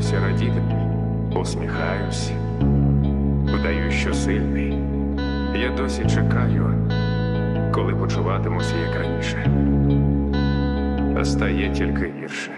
намагаюся радіти, усміхаюсь, вдаю, що сильний. Я досі чекаю, коли почуватимуся як раніше. А стає тільки гірше.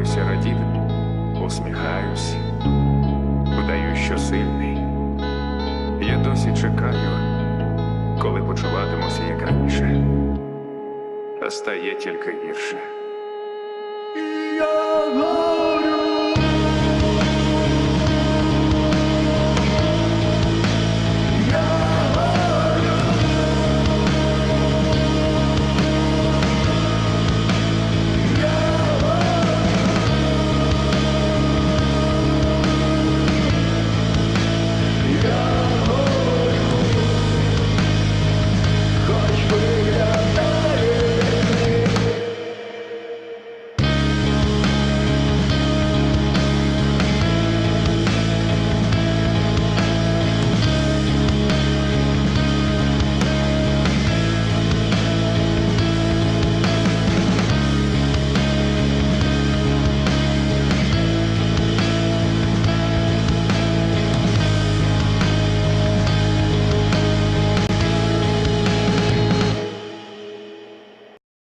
Намагаюся радіти, усміхаюсь, вдаю, що сильний. Я досі чекаю, коли почуватимуся як раніше. А стає тільки гірше.